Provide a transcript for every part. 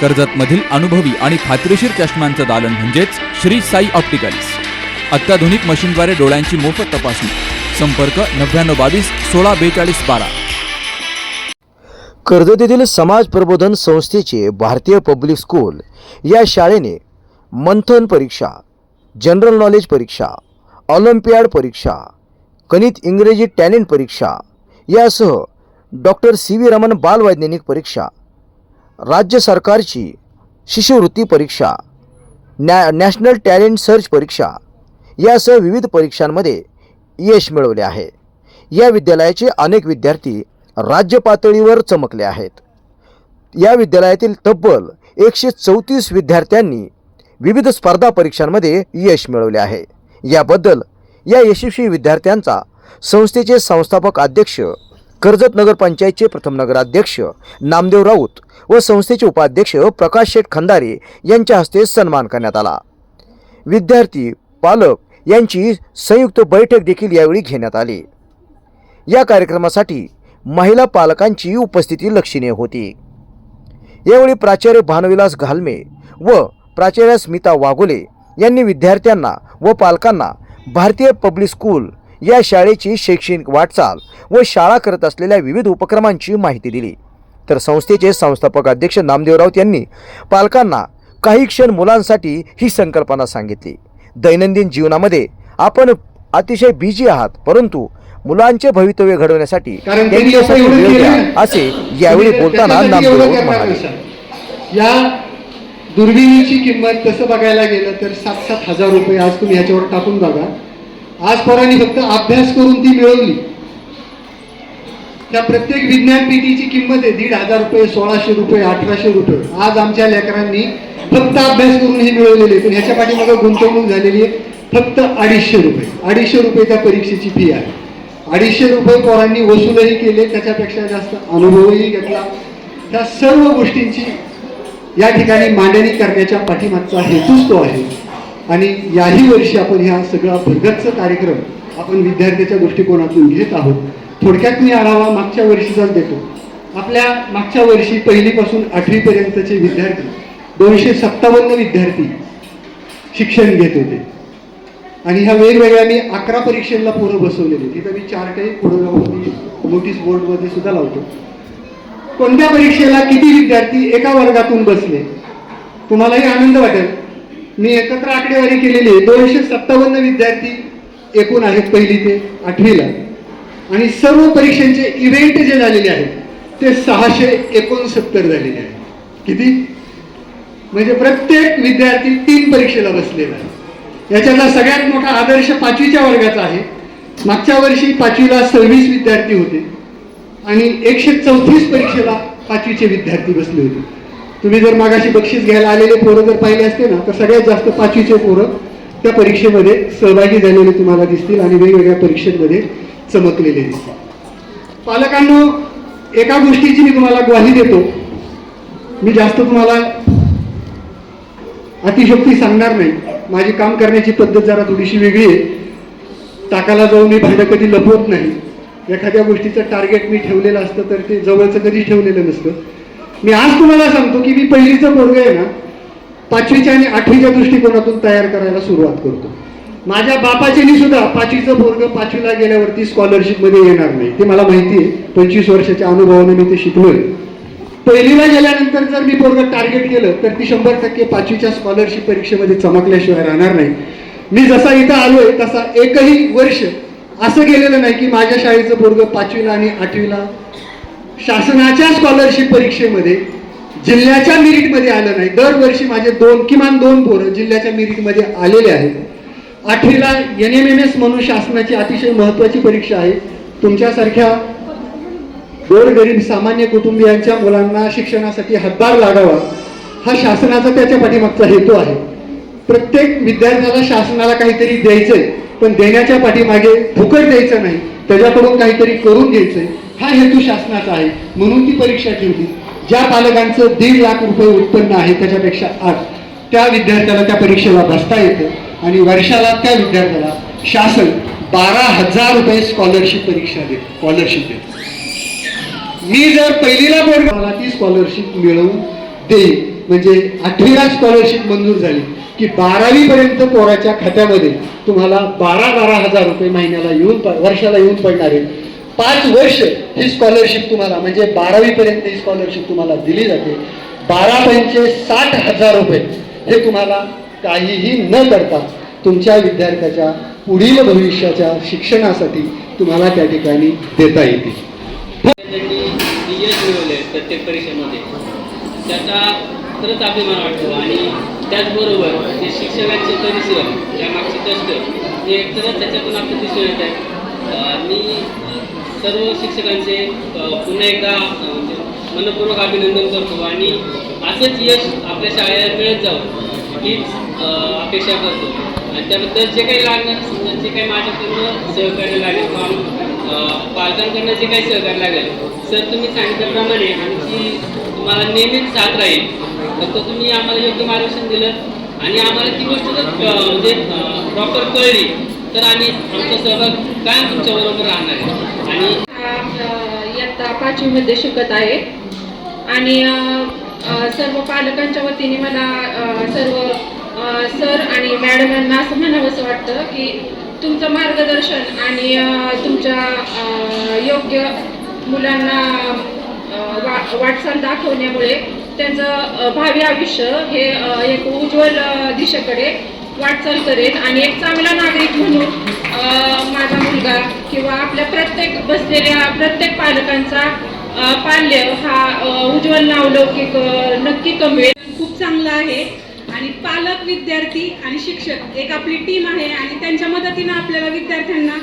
कर्जतमधील अनुभवी आणि खात्रीशीर चष्म्यांचं दालन म्हणजेच श्री साई ऑप्टिकल्स. अत्याधुनिक मशीनद्वारे डोळ्यांची मोफत तपासणी. संपर्क नव्याण्णव बावीस सोळा बेचाळीस बारा. कर्जत येथील समाज प्रबोधन संस्थेचे भारतीय पब्लिक स्कूल या शाळेने मंथन परीक्षा जनरल नॉलेज परीक्षा ऑलिम्पियाड परीक्षा गणित इंग्रजी टॅलेंट परीक्षा यासह डॉक्टर सी. व्ही. रमन बालवैज्ञानिक परीक्षा राज्य सरकारची शिष्यवृत्ती परीक्षा नॅ नॅशनल टॅलेंट सर्च परीक्षा यासह विविध परीक्षांमध्ये यश मिळवले आहे. या विद्यालयाचे अनेक विद्यार्थी राज्य पातळीवर चमकले आहेत. या विद्यालयातील तब्बल एकशे चौतीस विद्यार्थ्यांनी विविध स्पर्धा परीक्षांमध्ये यश मिळवले आहे. याबद्दल या यशस्वी विद्यार्थ्यांचा संस्थेचे संस्थापक अध्यक्ष कर्जत नगरपंचायतचे प्रथम नगराध्यक्ष नामदेव राऊत व संस्थेचे उपाध्यक्ष प्रकाश शेठ खंदारे यांच्या हस्ते सन्मान करण्यात आला. विद्यार्थी पालक यांची संयुक्त बैठक देखील यावेळी घेण्यात आली. या कार्यक्रमासाठी महिला पालकांची उपस्थिती लक्षणीय होती. यावेळी प्राचार्य भानविलास घालमे व प्राचार्य स्मिता वाघोले यांनी विद्यार्थ्यांना व पालकांना भारतीय पब्लिक स्कूल या शाळेची शैक्षणिक वाटचाल व शाळा करत असलेल्या विविध उपक्रमांची माहिती दिली. तर संस्थेचे संस्थापक अध्यक्ष नामदेव राऊत यांनी पालकांना काही क्षण मुलांसाठी ही संकल्पना सांगितली. दैनंदिन जीवनामध्ये आपण अतिशय बिझी आहात परंतु मुलांचे भवितव्य घडवण्यासाठी असं यावेळी बोलताना नामदेव राऊत म्हणाले. दुर्बिणीची किंमत तसं बघायला गेलं तर सात सात हजार रुपये आज तुम्ही ह्याच्यावर टाकून बघा. आज पोरांनी फक्त अभ्यास करून ती मिळवली. त्या प्रत्येक विज्ञान पेटीची किंमत आहे दीड हजार रुपये सोळाशे रुपये अठराशे रुपये. आज आमच्या लेकरांनी फक्त अभ्यास करून हे मिळवलेले पण ह्याच्या पाठीमागे गुंतवणूक झालेली आहे. फक्त अडीचशे रुपये. अडीचशे रुपये त्या परीक्षेची फी आहे. अडीचशे रुपये पोरांनी वसूलही केले. त्याच्यापेक्षा जास्त अनुभवही घेतला. त्या सर्व गोष्टींची या ठिकाणी मांडणी करण्याच्या पाठीमागचा हेतूच तो आहे. आणि याही वर्षी आपण ह्या सगळा भरगतचा कार्यक्रम आपण विद्यार्थ्याच्या दृष्टिकोनातून घेत आहोत. थोडक्यात मी आढावा मागच्या वर्षीचाच देतो. आपल्या मागच्या वर्षी पहिलीपासून आठवीपर्यंतचे विद्यार्थी दोनशे सत्तावन्न विद्यार्थी शिक्षण घेत होते. आणि ह्या वेगवेगळ्या मी अकरा परीक्षेला पोरं बसवलेले. तिथं मी चार काही पुढं जाऊन नोटीस बोर्डमध्ये सुद्धा लावतो. कोणत्या परीक्षेला किती विद्यार्थी एका वर्गातून बसले? तुम्हालाही आनंद वाटेल. मी एकत्र आकडेवारी केलेली आहे. दोनशे सत्तावन्न विद्यार्थी एकूण आहेत पहिली ते आठवीला. आणि सर्व परीक्षांचे इव्हेंट जे झालेले आहेत ते सहाशे एकोणसत्तर झालेले आहेत. किती? म्हणजे प्रत्येक विद्यार्थी तीन परीक्षेला बसलेला आहे. याच्यातला सगळ्यात मोठा आदर्श पाचवीच्या वर्गाचा आहे. मागच्या वर्षी पाचवीला सव्वीस विद्यार्थी होते. आणि एकशे चौतीस परीक्षेला पाचवीचे विद्यार्थी बसले होते. तुम्ही जर मागाशी बक्षीस घ्यायला आलेले पोरं जर पाहिले असते ना तर सगळ्यात जास्त पाचवीचे पोरं त्या परीक्षेमध्ये सहभागी झालेले तुम्हाला दिसतील आणि वेगवेगळ्या परीक्षेमध्ये चमकलेले दिसतील. पालकांनो एका गोष्टीची मी तुम्हाला ग्वाही देतो. मी जास्त तुम्हाला अतिशक्ती सांगणार नाही. माझी काम करण्याची पद्धत जरा थोडीशी वेगळी आहे. टाकाला जाऊन मी भांडं कधी लपवत नाही. एखाद्या गोष्टीचं टार्गेट मी ठेवलेलं असतं तर ते जवळचं कधी ठेवलेलं नसतं. मी आज तुम्हाला सांगतो की मी पहिलीचं पोरग आहे ना पाचवीच्या आणि आठवीच्या दृष्टिकोनातून तयार करायला सुरुवात करतो. माझ्या बापाच्यानी सुद्धा पाचवीचं पोरग पाचवीला गेल्यावरती स्कॉलरशिपमध्ये येणार नाही. ते मला माहिती आहे. पंचवीस वर्षाच्या अनुभवाने मी ते शिकलोय. पहिलीला गेल्यानंतर जर मी पोरग टार्गेट केलं तर ती शंभर टक्के पाचवीच्या स्कॉलरशिप परीक्षेमध्ये चमकल्याशिवाय राहणार नाही. मी जसा इथं आलोय तसा एकही वर्ष असं गेलेलं नाही की माझ्या शाळेचं पोरग पाचवीला आणि आठवीला शासनाच्या स्कॉलरशिप परीक्षेमध्ये जिल्ह्याच्या मिरिटमध्ये आलं नाही. दरवर्षी माझे दोन किमान दोन पोरं जिल्ह्याच्या मिरिटमध्ये आलेले आहेत. आठवीला एन एम एम एस म्हणून शासनाची अतिशय महत्वाची परीक्षा आहे. तुमच्यासारख्या गोरगरीब सामान्य कुटुंबियांच्या मुलांना शिक्षणासाठी हातभार लागावा हा शासनाचा त्याच्या पाठीमागचा हेतू आहे. प्रत्येक विद्यार्थ्याला शासनाला काहीतरी द्यायचंय. पण देण्याच्या पाठीमागे फुकट द्यायचं नाही त्याच्याकडून काहीतरी करून घ्यायचंय. हा हेतू शासनाचा आहे. म्हणून ती परीक्षा ठेवली. ज्या पालकांचं दीड लाख रुपये उत्पन्न आहे त्याच्यापेक्षा आठ. त्या विद्यार्थ्याला त्या परीक्षेला बसता येतं. आणि वर्षाला त्या विद्यार्थ्याला शासन बारा हजार रुपये स्कॉलरशिप परीक्षा देत स्कॉलरशिप देत. मी जर पहिलीला बोर्ड मला ती स्कॉलरशिप मिळवून देईल. म्हणजे आठवीला स्कॉलरशिप मंजूर झाली की बारावीपर्यंत पोराच्या खात्यामध्ये तुम्हाला बारा बारा हजार रुपये महिन्याला येऊन प- वर्षाला येऊन पडणार आहे. पाच वर्ष ही स्कॉलरशिप तुम्हाला म्हणजे बारावीपर्यंत ही स्कॉलरशिप तुम्हाला दिली जाते. बारा पंचे साठ हजार रुपये हे तुम्हाला काहीही न करता तुमच्या विद्यार्थ्याच्या पुढील भविष्याच्या शिक्षणासाठी तुम्हाला त्या ठिकाणी देता येतील. प्रत्येक परीक्षेमध्ये त्याचा खरंच अभिमान वाटतो. आणि त्याचबरोबर जे शिक्षकांचे परिश्रम त्यामागचे कष्ट हे खरंच त्याच्यातून आपलं दिसून येत आहे. मी सर्व शिक्षकांचे पुन्हा एकदा म्हणजे मनपूर्वक अभिनंदन करतो. आणि असंच यश आपल्या शाळेला मिळत जावं हीच अपेक्षा करतो. आणि त्याबद्दल जे काही लागणार जे काही माझ्याकडून सहकार्य लागेल किंवा पालकांकडनं जे काही सहकार्य लागेल सर तुम्ही सांगितल्याप्रमाणे आमची तुम्हाला नेहमीच साथ राहील. तर तुम्ही आम्हाला योग्य मार्गदर्शन दिलं. आणि आम्हाला ती गोष्ट जर म्हणजे प्रॉपर कळली तर आम्ही आमचा सहभाग कायम तुमच्याबरोबर राहणार आहे. आणि इयत्ता पाचवीमध्ये शिकत आहे. आणि सर्व पालकांच्या वतीने मला सर्व सर आणि मॅडमांना असं म्हणावंसं वाटतं की तुमचं मार्गदर्शन आणि तुमच्या योग्य मुलांना वा वाटचाल दाखवण्यामुळे त्यांचं भावी आयुष्य हे एक उज्ज्वल दिशेकडे वाटचाल करेल. आणि एक चांगला नागरिक म्हणून माझा मुलगा किंवा आपल्या प्रत्येक बसलेल्या प्रत्येक पालकांचा पाल्य हा उज्ज्वल नावलौकिक नक्की कमवेल. खूप चांगला आहे. आणि पालक विद्यार्थी आणि शिक्षक एक आपली टीम आहे आणि त्यांच्या मदतीनं आपल्याला विद्यार्थ्यांना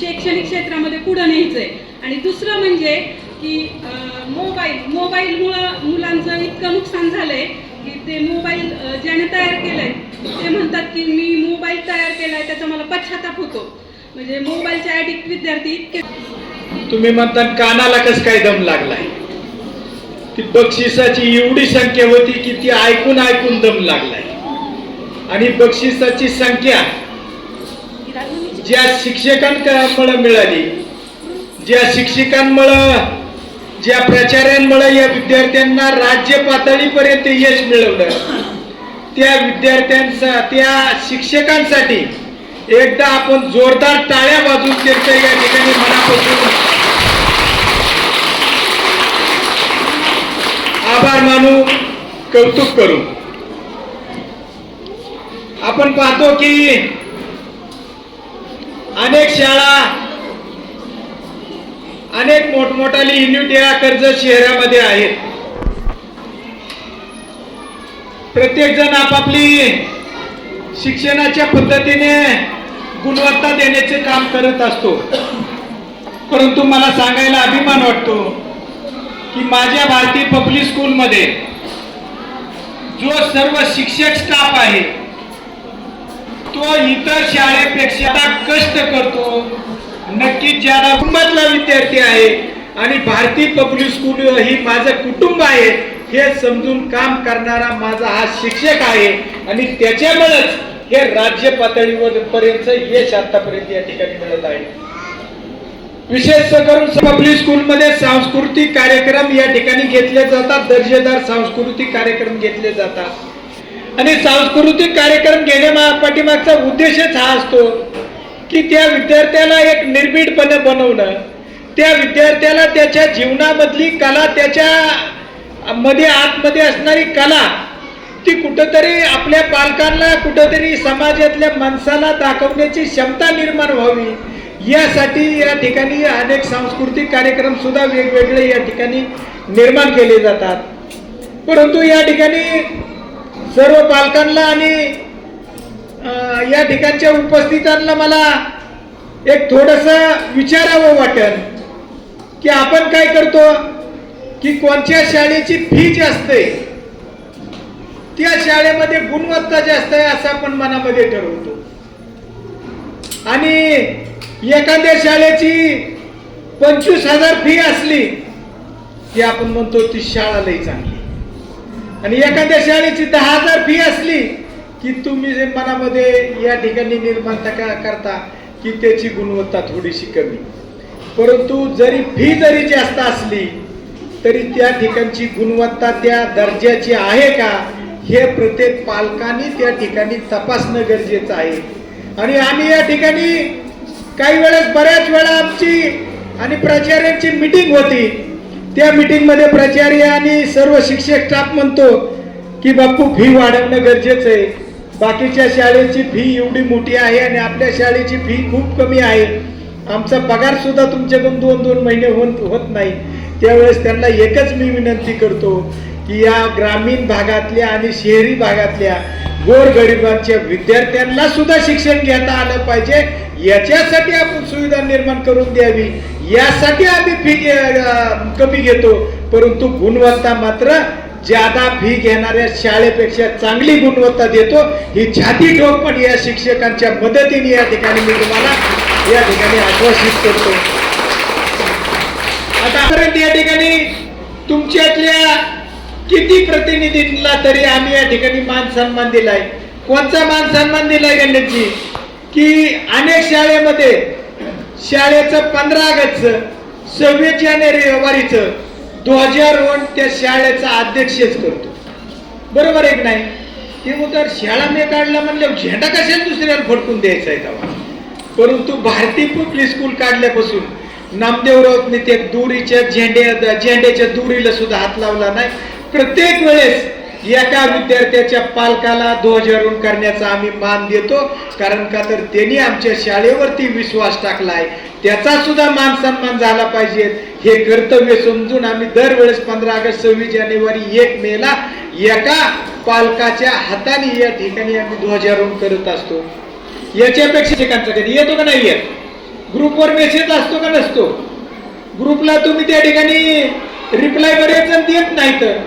शैक्षणिक क्षेत्रामध्ये पुढं न्यायचं आहे आणि दुसरं म्हणजे की मोबाईल मोबाईलमुळं मुलांचं इतकं नुकसान झालं आहे की ते मोबाईल ज्याने तयार केलं आहे ते म्हणतात की मी मोबाईल तयार केला आहे त्याचा मला पश्चाताप होतो. म्हणजे मोबाईलचे ॲडिक्ट विद्यार्थी इतके तुम्ही म्हणता कानाला कस काय दम लागलाय? ती बक्षिसाची एवढी संख्या होती की ती ऐकून ऐकून दम लागलाय. आणि बक्षिसाची संख्या ज्या शिक्षकांकडे मिळाली ज्या शिक्षकांमुळं ज्या प्रचारांमुळे या विद्यार्थ्यांना राज्य पातळीपर्यंत यश मिळवलं त्या विद्यार्थ्यांचा त्या शिक्षकांसाठी एकदा आपण जोरदार टाळ्या बाजून त्यांचं या ठिकाणी मनापासून आभार मानू कौतुक करू. आपण पाहतो की अनेक शाळा अनेक मोठमोठाली युनिट कर्ज शहरामध्ये आहेत. प्रत्येक जण आपापली शिक्षणाच्या पद्धतीने गुणवत्ता देण्याचे काम करत असतो. परंतु मला सांगायला अभिमान वाटतो की माझ्या भारतीय पब्लिक स्कूलमध्ये जो सर्व शिक्षक स्टाफ आहे तो इतर शाळेपेक्षा कष्ट करतो. नक्कीच ज्याला कुटुंबातला विद्यार्थी आहे आणि भारतीय पब्लिक स्कूल ही माझं कुटुंब आहे हे समजून काम करणारा माझा हा शिक्षक आहे आणि त्याच्यामुळेच हे राज्य पातळीवर पर्यंत यश आतापर्यंत या ठिकाणी मिळत आहे. विशेष करून पब्लिक स्कूलमध्ये सांस्कृतिक कार्यक्रम या ठिकाणी घेतले जातात दर्जेदार सांस्कृतिक कार्यक्रम घेतले जातात. आणि सांस्कृतिक कार्यक्रम घेण्या पाठीमागचा उद्देशच हा असतो की त्या विद्यार्थ्याला एक निर्भीडपणे बनवणं. त्या विद्यार्थ्याला त्याच्या जीवनामधली कला त्याच्या मध्ये आतमध्ये असणारी कला ती कुठंतरी आपल्या पालकांना कुठंतरी समाजातल्या माणसाला दाखवण्याची क्षमता निर्माण व्हावी. यासाठी या ठिकाणी अनेक सांस्कृतिक कार्यक्रम सुद्धा वेगवेगळे या ठिकाणी निर्माण केले जातात. परंतु या ठिकाणी सर्व पालकांना आणि या ठिकाणच्या उपस्थितांना मला एक थोडस विचारावं वाटेल की आपण काय करतो की कोणत्या शाळेची फी जास्त आहे त्या शाळेमध्ये गुणवत्ता जास्त आहे असं आपण मनामध्ये ठरवतो. आणि एखाद्या शाळेची पंचवीस हजार फी असली की आपण म्हणतो ती शाळा लई चांगली. आणि एखाद्या शाळेची दहा हजार फी असली की तुम्ही जे मनामध्ये या ठिकाणी निर्माण का करता की त्याची गुणवत्ता थोडीशी कमी. परंतु जरी फी जरी जास्त असली तरी त्या ठिकाणची गुणवत्ता त्या दर्जाची आहे का हे प्रत्येक पालकांनी त्या ठिकाणी तपासणं गरजेचं आहे. आणि आम्ही या ठिकाणी काही वेळेस बऱ्याच वेळा आमची आणि प्राचार्यांची मिटिंग होती. त्या मिटिंगमध्ये प्राचार्य आणि सर्व शिक्षक स्टाफ म्हणतो की बाप्पू फी वाढवणं गरजेचं आहे. बाकीच्या शाळेची फी एवढी मोठी आहे आणि आपल्या शाळेची फी खूप कमी आहे. आमचा पगार सुद्धा तुमच्याकडून दोन दोन महिने होत होत नाही. त्यावेळेस त्यांना एकच मी विनंती करतो की या ग्रामीण भागातल्या आणि शहरी भागातल्या गोरगरिबांच्या विद्यार्थ्यांना सुद्धा शिक्षण घेता आलं पाहिजे. याच्यासाठी आपण सुविधा निर्माण करून द्यावी. यासाठी आम्ही फी कमी घेतो. परंतु गुणवत्ता मात्र ज्यादा फी घेणाऱ्या शाळेपेक्षा चांगली गुणवत्ता देतो ही छाती ठोकपण या शिक्षकांच्या मदतीने या ठिकाणी मी तुम्हाला या ठिकाणी आश्वासित करतो. आतापर्यंत या ठिकाणी तुमच्यातल्या किती प्रतिनिधींना तरी आम्ही या ठिकाणी मान सन्मान दिलाय. कोणचा मान सन्मान दिलाय गणेशजी? की अनेक शाळेमध्ये शाळेचं पंधरा ऑगस्टचं सव्वीस जानेवारीचं ध्वजारोहण त्या शाळेचा अध्यक्षच करतो. बरोबर एक नाही? ते उतर शाळा मी काढला म्हणल्यावर झेंडा कशाला दुसऱ्याला फडकून द्यायचा आहे तेव्हा? परंतु भारती पब्लिक स्कूल काढल्यापासून? नामदेव राऊतने ते दुरीच्या झेंड्या झेंड्याच्या दुरीला सुद्धा हात लावला नाही. प्रत्येक वेळेस एका विद्यार्थ्याच्या पालकाला ध्वजारोहण करण्याचा आम्ही मान देतो. कारण का तर त्यांनी आमच्या शाळेवरती विश्वास टाकलाय. त्याचा सुद्धा मान सन्मान झाला पाहिजे. हे कर्तव्य समजून आम्ही दरवेळेस पंधरा ऑगस्ट सव्वीस जानेवारी एक मेला एका पालकाच्या हाताने या ठिकाणी आम्ही ध्वजारोहण करत असतो. याच्यापेक्षा शिकांचा कधी येतो का नाही येत? ग्रुपवर मेसेज असतो का नसतो? ग्रुपला तुम्ही त्या ठिकाणी रिप्लाय बरेच जण देत तर.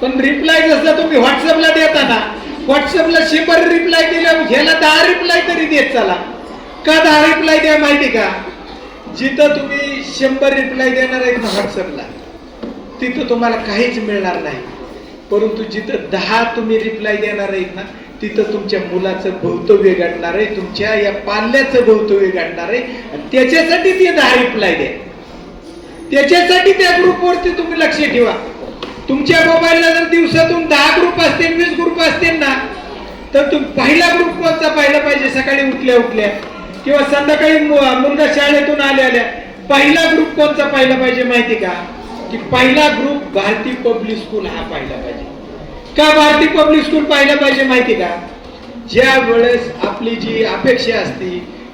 पण रिप्लाय जसं तुम्ही व्हॉट्सअपला देता ना व्हॉट्सअपला शंभर रिप्लाय दिल्या ह्याला दहा रिप्लाय तरी देत चला. का दहा रिप्लाय द्या माहिती का? जिथं तुम्ही शंभर रिप्लाय देणार आहेत ना व्हॉट्सअपला तिथं तुम्हाला काहीच मिळणार नाही. परंतु जिथं दहा तुम्ही रिप्लाय देणार आहेत ना तिथं तुमच्या मुलाचं भवितव्य घडणार आहे तुमच्या या पाल्याचं भवितव्य घडणार आहे. आणि त्याच्यासाठी ते दहा रिप्लाय द्या. त्याच्यासाठी त्या ग्रुपवरती तुम्ही लक्ष ठेवा. तुमच्या मोबाईलला जर दिवसातून दहा ग्रुप असतील वीस ग्रुप असतील ना तर तुम पहिला ग्रुप कोणता पाहिला पाहिजे? सकाळी उठल्या उठल्या किंवा संध्याकाळी मुलगा शाळेतून आल्या आल्या पहिला ग्रुप कोणता पाहिला पाहिजे माहिती का? की पहिला ग्रुप भारती पब्लिक स्कूल हा पाहिला पाहिजे. का भारती पब्लिक स्कूल पाहिलं पाहिजे माहिती का? ज्या वेळेस आपली जी अपेक्षा असते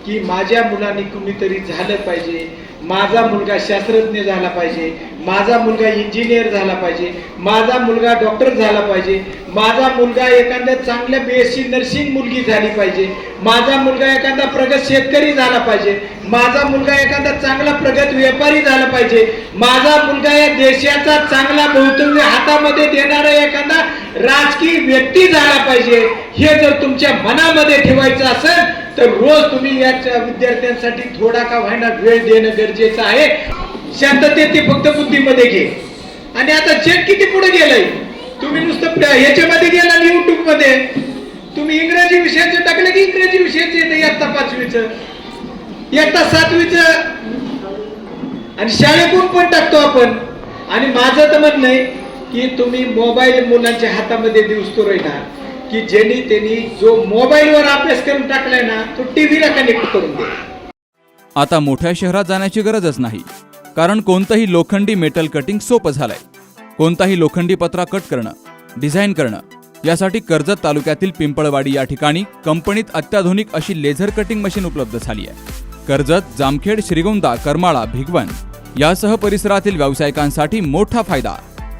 की माझ्या मुलांनी कुणीतरी झालं पाहिजे माझा मुलगा शास्त्रज्ञ झाला पाहिजे माझा मुलगा इंजिनियर झाला पाहिजे माझा मुलगा डॉक्टर झाला पाहिजे माझा मुलगा एखाद्या चांगल्या बीएससी नर्सिंग मुलगी झाली पाहिजे माझा मुलगा एखादा प्रगत शेतकरी झाला पाहिजे माझा मुलगा एखादा चांगला प्रगत व्यापारी झाला पाहिजे माझा मुलगा या देशाचा चांगला भवितव्य हातामध्ये देणारा एखादा राजकीय व्यक्ती झाला पाहिजे हे जर तुमच्या मनामध्ये ठेवायचं असेल तर रोज तुम्ही याच्या विद्यार्थ्यांसाठी थोडा का व्हायना वेळ देणं गरजेचं आहे. शांततेत ते फक्त बुद्धीमध्ये घे. आणि आता जग किती पुढे गेलंय? तुम्ही नुसतं ह्याच्यामध्ये गेला युट्यूबमध्ये. तुम्ही इंग्रजी विषयाचे टाकलं की इंग्रजी विषयाचे येतं इयत्ता पाचवीचं. इयत्ता सातवीचं. आणि शाळेतून पण टाकतो आपण. आणि माझं तर म्हणणं आहे की तुम्ही मोबाईल मुलांच्या हातामध्ये दिवस तो राहिला की ज्यांनी त्यांनी जो मोबाईलवर अभ्यास करून टाकलाय ना तो टीव्हीला कनेक्ट करून दे. आता मोठ्या शहरात जाण्याची गरजच नाही. कारण कोणतंही लोखंडी मेटल कटिंग सोपं झालंय. कोणताही लोखंडी पत्रा कट करणं डिझाईन करणं यासाठी कर्जत तालुक्यातील पिंपळवाडी या ठिकाणी कंपनीत अत्याधुनिक अशी लेझर कटिंग मशीन उपलब्ध झाली आहे. कर्जत जामखेड श्रीगोंदा करमाळा भिगवण यासह परिसरातील व्यावसायिकांसाठी मोठा फायदा.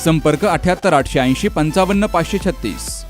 संपर्क अठ्याहत्तर आठशे ऐंशी पंचावन्न पाचशे छत्तीस.